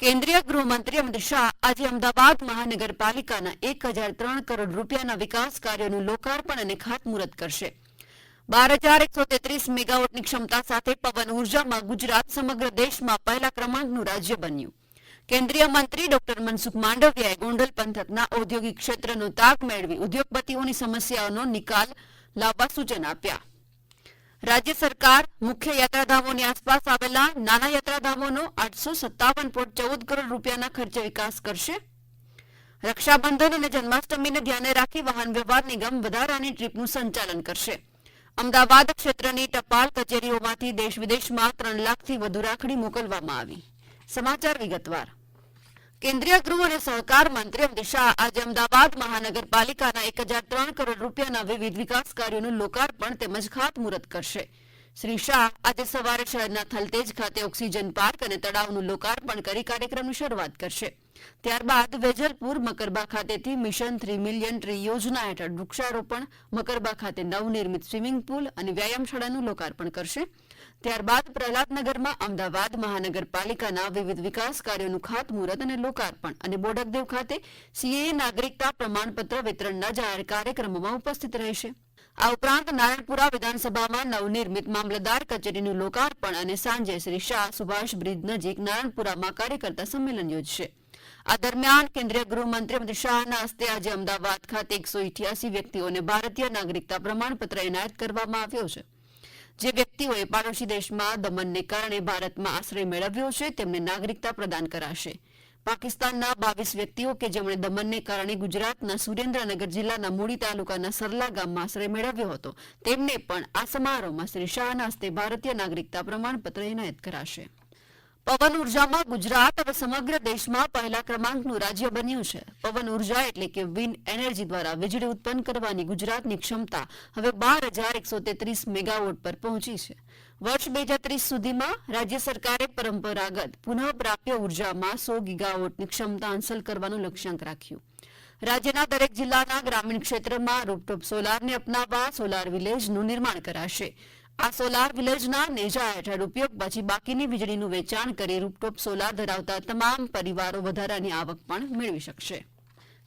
કેન્દ્રીય ગૃહમંત્રી અમિત શાહ આજે અમદાવાદ મહાનગરપાલિકાના એક હજાર ત્રણ કરોડ રૂપિયાના વિકાસ કાર્યોનું લોકાર્પણ અને ખાતમુહૂર્ત કરશે. બાર હજાર એકસો તેત્રીસ મેગાવોટની ક્ષમતા સાથે પવન ઉર્જામાં ગુજરાત સમગ્ર દેશમાં પહેલા ક્રમાંકનું રાજ્ય બન્યું. કેન્દ્રીય મંત્રી ડોક્ટર મનસુખ માંડવિયાએ ગોંડલ પંથકના ઔદ્યોગિક ક્ષેત્રનો તાગ મેળવી ઉદ્યોગપતિઓની સમસ્યાઓનો નિકાલ લાવવા સૂચન આપ્યા. રાજ્ય સરકાર મુખ્ય યાત્રાધામોની આસપાસ આવેલા નાના યાત્રાધામોનો આઠસો સત્તાવન પોઈન્ટ ચૌદ કરોડ રૂપિયાના ખર્ચે વિકાસ કરશે. રક્ષાબંધન અને જન્માષ્ટમીને ધ્યાને રાખી વાહન વ્યવહાર નિગમ વધારાની ટ્રીપનું સંચાલન કરશે. અમદાવાદ ક્ષેત્રની ટપાલ કચેરીઓમાંથી દેશ વિદેશમાં ત્રણ લાખથી વધુ રાખડી મોકલવામાં આવી. સમાચાર વિગતવાર. કેન્દ્રીય ગૃહ અને સહકાર મંત્રી અમિત શાહ આજે અમદાવાદ મહાનગરપાલિકાના એક હજાર ત્રણ કરોડ રૂપિયાના વિવિધ વિકાસ કાર્યોનું લોકાર્પણ તેમજ ખાતમુહૂર્ત કરશે. શ્રી શાહ આજે સવારે શહેરના થલતેજ ખાતે ઓક્સિજન પાર્ક અને તળાવનું લોકાર્પણ કરી કાર્યક્રમની શરૂઆત કરશે. ત્યારબાદ વેજલપુર મકરબા ખાતેથી મિશન થ્રી મિલિયન ટ્રી યોજના હેઠળ વૃક્ષારોપણ, મકરબા ખાતે નવનિર્મિત સ્વિમિંગ પુલ અને વ્યાયામશાળાનું લોકાર્પણ કરશે. ત્યારબાદ પ્રહલાદનગરમાં અમદાવાદ મહાનગરપાલિકાના વિવિધ વિકાસ કાર્યોનું ખાતમુહૂર્ત અને લોકાર્પણ અને બોડકદેવ ખાતે સીએ નાગરિકતા પ્રમાણપત્ર વિતરણના જાહેર કાર્યક્રમમાં ઉપસ્થિત રહેશે. આ ઉપરાંત નારાયણપુરા વિધાનસભામાં નવનિર્મિત મામલતદાર કચેરીનું લોકાર્પણ અને સાંજે શ્રી શાહ સુભાષ બ્રિજ નજીક નારણપુરામાં કાર્યકર્તા સંમેલન યોજશે. આ દરમિયાન કેન્દ્રીય ગૃહમંત્રી અમિત શાહના હસ્તે આજે અમદાવાદ ખાતે એકસો ઇઠ્યાસી વ્યક્તિઓને ભારતીય નાગરિકતા પ્રમાણપત્ર એનાયત કરવામાં આવ્યો છે. જે વ્યક્તિઓએ પાડોશી દેશમાં દમનને કારણે ભારતમાં આશ્રય મેળવ્યો છે, તેમને નાગરિકતા પ્રદાન કરાશે. પાકિસ્તાનના બાવીસ વ્યક્તિઓ કે જેમણે દમનને કારણે ગુજરાતના સુરેન્દ્રનગર જિલ્લાના મૂડી તાલુકાના સરલા ગામમાં આશ્રય મેળવ્યો હતો. તેમને પણ આ સમારોહમાં શ્રી શાહના હસ્તે ભારતીય નાગરિકતા પ્રમાણપત્ર એનાયત કરાશે. પવન ઉર્જામાં ગુજરાત હવે સમગ્ર દેશમાં પહેલા ક્રમાંકનું રાજ્ય બન્યું છે. પવન ઊર્જા એટલે કે વિન્ડ એનર્જી દ્વારા વીજળી ઉત્પન્ન કરવાની ગુજરાતની ક્ષમતા હવે બાર હજાર એકસો તેત્રીસ મેગાવોટ પર પહોંચી છે. વર્ષ બે હજાર ત્રીસ સુધીમાં રાજ્ય સરકારે પરંપરાગત પુનઃપ્રાપ્ય ઉર્જામાં સો ગીગાવોટની ક્ષમતા હાંસલ કરવાનું લક્ષ્યાંક રાખ્યું. રાજ્યના દરેક જિલ્લાના ગ્રામીણ ક્ષેત્રમાં રૂપટોપ સોલારને અપનાવવા સોલાર વિલેજનું નિર્માણ કરાશે. આ સોલાર વિલેજના નેજા હેઠળ ઉપયોગ પછી બાકીની વીજળીનું વેચાણ કરી રૂપટોપ સોલાર ધરાવતા તમામ પરિવારો વધારાની આવક પણ મેળવી શકશે.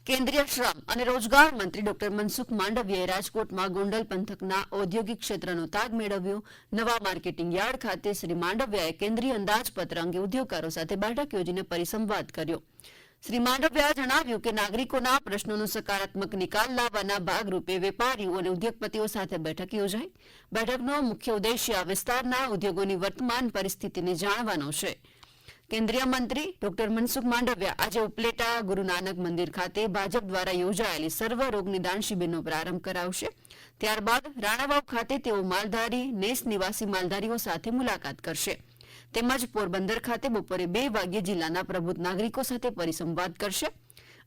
કેન્દ્રીય શ્રમ અને રોજગાર મંત્રી ડોક્ટર મનસુખ માંડવીયાએ રાજકોટમાં ગોંડલ પંથકના ઔદ્યોગિક ક્ષેત્રનો તાગ મેળવ્યો. નવા માર્કેટિંગ યાર્ડ ખાતે શ્રી માંડવીયાએ કેન્દ્રીય અંદાજપત્ર અંગે ઉદ્યોગકારો સાથે બેઠક યોજીને પરિસંવાદ કર્યો. શ્રી માંડવિયા જણાવ્યું કે નાગરિકોના પ્રશ્નોનો સકારાત્મક નિકાલ લાવવાના ભાગરૂપે વેપારીઓ અને ઉદ્યોગપતિઓ સાથે બેઠક યોજાઈ. બેઠકનો મુખ્ય ઉદ્દેશ્ય આ વિસ્તારના ઉદ્યોગોની વર્તમાન પરિસ્થિતિને જાણવાનો છે. કેન્દ્રીય મંત્રી ડોક્ટર મનસુખ માંડવિયા આજે ઉપલેટા ગુરુ નાનક મંદિર ખાતે ભાજપ દ્વારા યોજાયેલી સર્વ રોગ નિદાન શિબિરનો પ્રારંભ કરાવશે. ત્યારબાદ રાણાવાવ ખાતે તેઓ માલધારી, નેસ નિવાસી માલધારીઓ સાથે મુલાકાત કરશે. તેમજ પોરબંદર ખાતે બપોરે બે વાગ્યે જિલ્લાના પ્રબુદ્ધ નાગરિકો સાથે પરિસંવાદ કરશે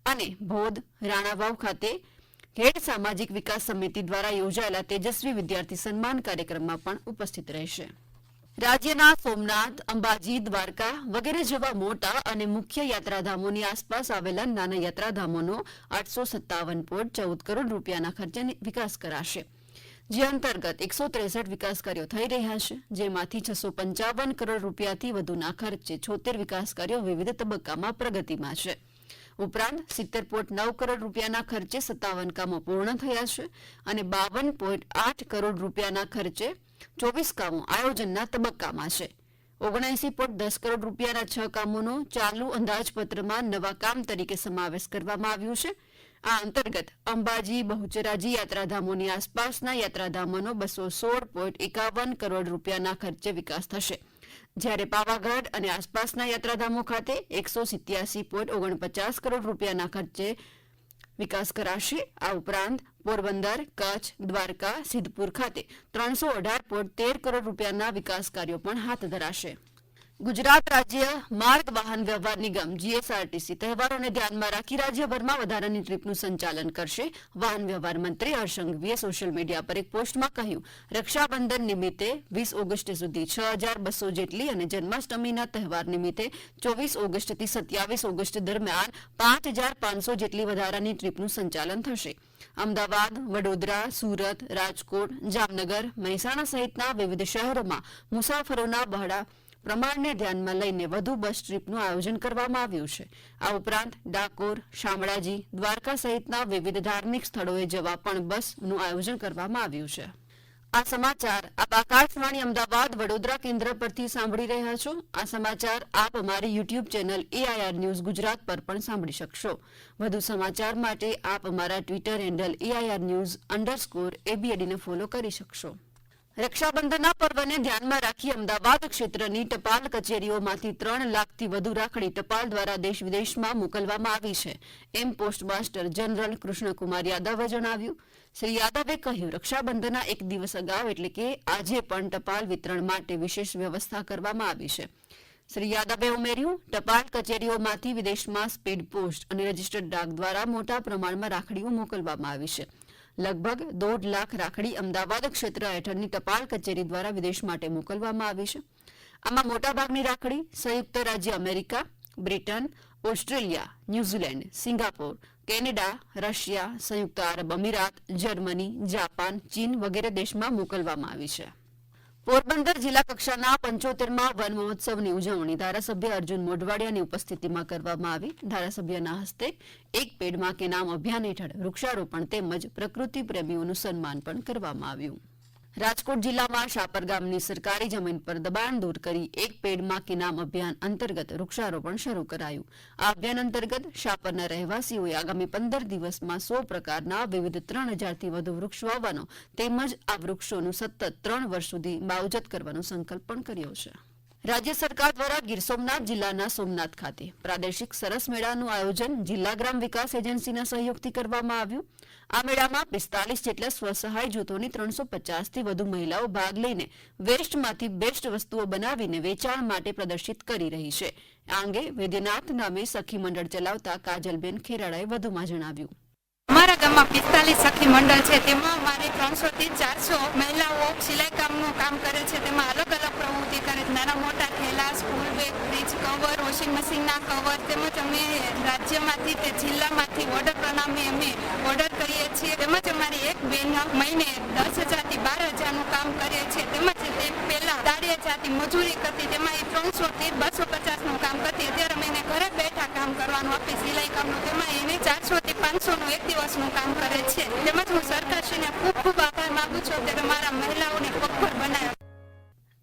અને ભોદ, રાણાવાવ ખાતે હેડ સામાજિક વિકાસ સમિતિ દ્વારા યોજાયેલા તેજસ્વી વિદ્યાર્થી સન્માન કાર્યક્રમમાં પણ ઉપસ્થિત રહેશે. રાજ્યના સોમનાથ, અંબાજી, દ્વારકા વગેરે જેવા મોટા અને મુખ્ય યાત્રાધામોની આસપાસ આવેલા નાના યાત્રાધામોનો આઠસો સત્તાવન પોઈન્ટ ચૌદ કરોડ રૂપિયાના ખર્ચે વિકાસ કરાશે. જે અંતર્ગત એકસો ત્રેસઠ વિકાસ કાર્યો થઈ રહ્યા છે, જેમાંથી છસો પંચાવન કરોડ રૂપિયાથી વધુના ખર્ચે છોતેર વિકાસ કાર્યો વિવિધ તબક્કામાં પ્રગતિમાં છે. ઉપરાંત સિત્તેર પોઈન્ટ નવ કરોડ રૂપિયાના ખર્ચે સત્તાવન કામો પૂર્ણ થયા છે અને બાવન પોઈન્ટ આઠ કરોડ રૂપિયાના ખર્ચે ચોવીસ કામો આયોજનના તબક્કામાં છે. ઓગણએસી પોઈન્ટ દસ કરોડ રૂપિયાના છ કામોનો ચાલુ અંદાજપત્રમાં નવા કામ તરીકે સમાવેશ કરવામાં આવ્યું છે. આ અંતર્ગત અંબાજી, બહુચરાજી યાત્રાધામોની આસપાસના યાત્રાધામોનો બસો સોળ પોઈન્ટ એકાવન કરોડ રૂપિયાના ખર્ચે વિકાસ થશે. જ્યારે પાવાગઢ અને આસપાસના યાત્રાધામો ખાતે એકસો સિત્યાસી પોઈન્ટ ઓગણપચાસ કરોડ રૂપિયાના ખર્ચે વિકાસ કરાશે. આ ઉપરાંત પોરબંદર, કચ્છ, દ્વારકા, સિદ્ધપુર ખાતે ત્રણસો અઢાર પોઈન્ટ તેર કરોડ રૂપિયાના વિકાસ કાર્યો પણ હાથ ધરાશે. ગુજરાત રાજ્ય માર્ગ વાહન વ્યવહાર નિગમ જીએસઆરટીસી તહેવારોને ધ્યાનમાં રાખી રાજ્યભરમાં વધારાની ટ્રીપનું સંચાલન કરશે. વાહન વ્યવહાર મંત્રી હર્ષંઘવીએ સોશિયલ મીડિયા પર એક પોસ્ટમાં કહ્યું, રક્ષાબંધન નિમિત્તે વીસ ઓગસ્ટ સુધી છ હજાર બસો જેટલી અને જન્માષ્ટમીના તહેવાર નિમિત્તે ચોવીસ ઓગસ્ટથી સત્યાવીસ ઓગસ્ટ દરમિયાન પાંચ હજાર પાંચસો જેટલી વધારાની ટ્રીપનું સંચાલન થશે. અમદાવાદ, વડોદરા, સુરત, રાજકોટ, જામનગર, મહેસાણા સહિતના વિવિધ શહેરોમાં મુસાફરોના બહોળા પ્રમાણને ધ્યાનમાં લઈને વધુ બસ ટ્રીપનું આયોજન કરવામાં આવ્યું છે. આ ઉપરાંત ડાકોર, શામળાજી, દ્વારકા સહિતના વિવિધ ધાર્મિક સ્થળોએ જવા પણ બસનું આયોજન કરવામાં આવ્યું છે. આ સમાચાર આપ આકાશવાણી અમદાવાદ વડોદરા કેન્દ્ર પરથી સાંભળી રહ્યા છો. આ સમાચાર આપ અમારી YouTube channel AIR news Gujarat પર પણ સાંભળી શકશો. વધુ સમાચાર માટે આપ અમારા Twitter handle AIR news underscore એબીએડીને follow કરી શકશો. રક્ષાબંધનના પર્વને ધ્યાનમાં રાખી અમદાવાદ ક્ષેત્રની ટપાલ કચેરીઓમાંથી ત્રણ લાખથી વધુ રાખડી ટપાલ દ્વારા દેશ વિદેશમાં મોકલવામાં આવી છે. એમ પોસ્ટમાસ્ટર જનરલ કૃષ્ણકુમાર યાદવે જણાવ્યું. શ્રી યાદવે કહ્યું, રક્ષાબંધનના એક દિવસ અગાઉ એટલે કે આજે પણ ટપાલ વિતરણ માટે વિશેષ વ્યવસ્થા કરવામાં આવી છે. શ્રી યાદવે ઉમેર્યું, ટપાલ કચેરીઓમાંથી વિદેશમાં સ્પીડ પોસ્ટ અને રજીસ્ટર્ડ ડાક દ્વારા મોટા પ્રમાણમાં રાખડીઓ મોકલવામાં આવી છે. લગભગ દોઢ લાખ રાખડી અમદાવાદ ક્ષેત્ર હેઠળની ટપાલ કચેરી દ્વારા વિદેશ માટે મોકલવામાં આવી છે. આમાં મોટાભાગની રાખડી સંયુક્ત રાજ્ય America, Britain, Australia, New Zealand, Singapore, Canada, Russia, સંયુક્ત આરબ અમીરાત, જર્મની, જાપાન, ચીન વગેરે દેશમાં મોકલવામાં આવી છે. પોરબંદર જિલ્લા કક્ષાના પંચોતેરમાં વન મહોત્સવની ઉજવણી ધારાસભ્ય અર્જુન મોઢવાડિયાની ઉપસ્થિતિમાં કરવામાં આવી. ધારાસભ્યના હસ્તે એક પેડમાં કે નામ અભિયાન હેઠળ વૃક્ષારોપણ તેમજ પ્રકૃતિ પ્રેમીઓનું સન્માન પણ કરવામાં આવ્યું. રાજકોટ જિલ્લામાં શાપર ગામની સરકારી જમીન પર દબાણ દૂર કરી એક પેડમાં કે નામ અભિયાન અંતર્ગત વૃક્ષારોપણ શરૂ કરાયું. આ અભિયાન અંતર્ગત શાપરના રહેવાસીઓએ આગામી પંદર દિવસમાં સો પ્રકારના વિવિધ ત્રણ હજારથી વધુ વૃક્ષ વાવવાનો તેમજ આ વૃક્ષોનું સતત ત્રણ વર્ષ સુધી માવજત કરવાનો સંકલ્પ પણ કર્યો છે. રાજ્ય સરકાર દ્વારા ગીર સોમનાથ જિલ્લાના સોમનાથ ખાતે પ્રાદેશિક સરસ મેળાનું આયોજન જિલ્લા ગ્રામ વિકાસ એજન્સીના સહયોગથી કરવામાં આવ્યું. આ મેળામાં પિસ્તાલીસ જેટલા સ્વસહાય જૂથોની ત્રણસો પચાસથી વધુ મહિલાઓ ભાગ લઈને વેસ્ટમાંથી બેસ્ટ વસ્તુઓ બનાવીને વેચાણ માટે પ્રદર્શિત કરી રહી છે. આ અંગે વૈદ્યનાથ નામે સખી મંડળ ચલાવતા કાજલબેન ખેરાડાએ વધુમાં જણાવ્યું. અમારા ગામમાં પિસ્તાલીસ સખી મંડળ છે. તેમાં અમારે ત્રણસો થી ચારસો મહિલાઓ સિલાઈ કામનું કામ કરે છે. તેમાં અલગ અલગ પ્રવૃત્તિ કરે છે. નાના મોટા થેલા school bag, fridge, cover, washing મશીનના કવર તેમજ અમે રાજ્યમાંથી કે જિલ્લામાંથી ઓર્ડર પ્રણામે અમે ઓર્ડર કરીએ છીએ. તેમજ અમારી એક બેન મહિને દસ હજારથી બાર હજારનું કામ કરીએ છીએ તેમજ તે પહેલા દાડિયા જાતિ મજૂરી કરતી, તેમાં એ ત્રણસો થી બસો પચાસનું કામ કરતી. અત્યારે અમે એને ઘરે બેઠા કામ કરવાનું આપી સિલાઈ કામનું. તેમાં એને ચારસો એક દિવસનું કામ કરે છે. તેમજ હું સરકારશ્રીને ખૂબ ખૂબ આભાર માગું છું કે તમારા મહિલાઓને પગભર બનાવ્યા.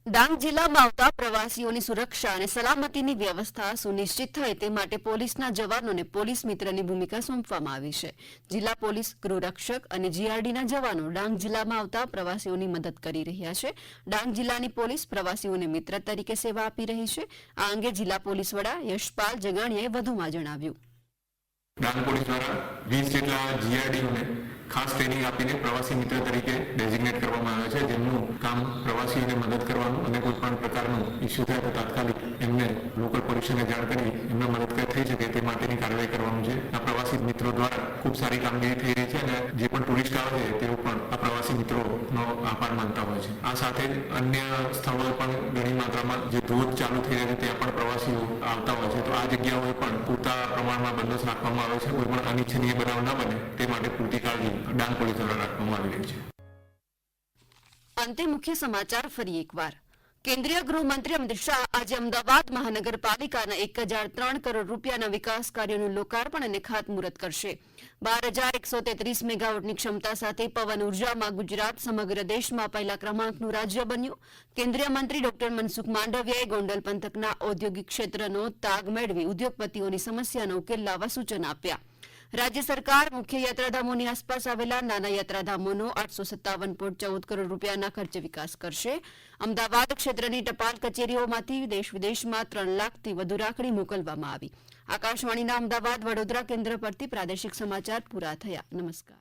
ડાંગ જિલ્લામાં આવતા પ્રવાસીઓની સુરક્ષા અને સલામતીની વ્યવસ્થા સુનિશ્ચિત થાય તે માટે પોલીસના જવાનોને પોલીસ મિત્રની ભૂમિકા સોંપવામાં આવી છે. જિલ્લા પોલીસ ગૃહરક્ષક અને જીઆરડીના જવાનો ડાંગ જિલ્લામાં આવતા પ્રવાસીઓની મદદ કરી રહ્યા છે. ડાંગ જિલ્લાની પોલીસ પ્રવાસીઓને મિત્ર તરીકે સેવા આપી રહી છે. આ અંગે જિલ્લા પોલીસ વડા યશપાલ જગાણીયાએ વધુમાં જણાવ્યું. ડાંગ દ્વારા વીસ જેટલા જીઆરડીઓને ખાસ ટ્રેનિંગ આપીને પ્રવાસી મિત્ર તરીકે ડેઝિગ્નેટ કરવામાં આવે છે. જેમનું કામ પ્રવાસીઓને મદદ કરવાનું અને કોઈ પણ પ્રકારનું ઇસ્યુ થાય તો તાત્કાલિક એમને લોકલ પોલીસને જાણ કરી એમને મદદ થઈ શકે તે માટેની કાર્યવાહી કરવાનું છે. આ પ્રવાસી મિત્રો દ્વારા ખૂબ સારી કામગીરી થઈ રહી છે અને જે પણ ટુરિસ્ટ આવે છે તેઓ પણ આ પ્રવાસી મિત્રોનો આ સાથે જ અન્ય સ્થળોએ પણ ઘણી માત્રામાં જે ધોધ ચાલુ થઈ રહ્યા છે, ત્યાં પણ પ્રવાસીઓ આવતા હોય છે. તો આ જગ્યાઓએ પણ પૂરતા પ્રમાણમાં બંદોબસ્ત રાખવામાં આવે છે. કોઈ પણ અનિચ્છનીય બનાવ ન બને, તે માટે પૂરતી કાળજી ડાંગ પોલીસ દ્વારા રાખવામાં આવી રહી છે. અંતે મુખ્ય સમાચાર ફરી એકવાર. કેન્દ્રીય ગૃહમંત્રી અમિત શાહ આજે અમદાવાદ મહાનગરપાલિકાના એક હજાર ત્રણ કરોડ રૂપિયાના વિકાસ કાર્યોનું લોકાર્પણ અને ખાતમુહૂર્ત કરશે. બાર હજાર એકસો તેત્રીસ મેગાવોટની ક્ષમતા સાથે પવન ઉર્જામાં ગુજરાત સમગ્ર દેશમાં પહેલા ક્રમાંકનું રાજ્ય બન્યું. કેન્દ્રીય મંત્રી ડોક્ટર મનસુખ માંડવિયાએ ગોંડલ પંથકના ઔદ્યોગિક ક્ષેત્રનો તાગ મેળવી ઉદ્યોગપતિઓની સમસ્યાનો ઉકેલ લાવવા સૂચન આપ્યા. રાજ્ય સરકાર મુખ્ય યાત્રાધામોની આસપાસ આવેલા નાના યાત્રાધામોનો આઠસો સત્તાવન પોઈન્ટ ચૌદ કરોડ રૂપિયાના ખર્ચે વિકાસ કરશે. અમદાવાદ ક્ષેત્રની ટપાલ કચેરીઓમાંથી દેશ વિદેશમાં ત્રણ લાખથી વધુ રાખડી મોકલવામાં આવી. આકાશવાણીના અમદાવાદ વડોદરા કેન્દ્ર પરથી પ્રાદેશિક સમાચાર પૂરા થયા. નમસ્કાર.